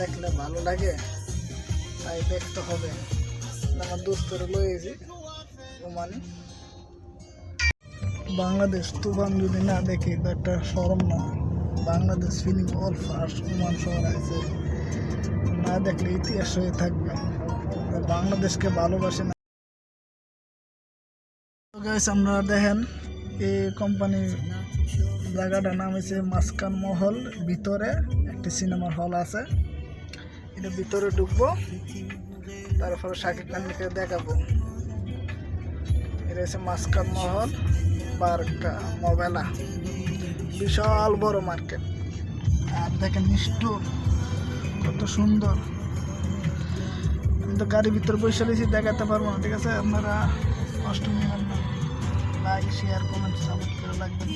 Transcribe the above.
দেখলে ভালো লাগে, তাই দেখতে হবে। আমার দোস্তরে লয়েছি বাংলাদেশ তুফান যদি না দেখি তো একটা সরম না। Bangladesh film all first Oman শহর আছে। না দেখলে ইতিহাস হয়ে থাকবে। বাংলাদেশকে ভালোবাসে না। আমরা দেখেন এই কোম্পানির জায়গাটার নাম হচ্ছে মাসকান মহল। ভিতরে একটি সিনেমার হল আছে। এটা ভিতরে ঢুকবো, তারপরে শাকিব খানকে দেখাবো। এটা হচ্ছে মাসকান মহল বারকা মবেলা। বিশাল বড় মার্কেট। আর দেখেন নিষ্ঠুর কত সুন্দর। আমি তো গাড়ির ভিতরে বসে রয়েছি, দেখাতে পারব না, ঠিক আছে? আপনারা অষ্টমী লাইক শেয়ার কমেন্ট সাপোর্ট করে লাগবেন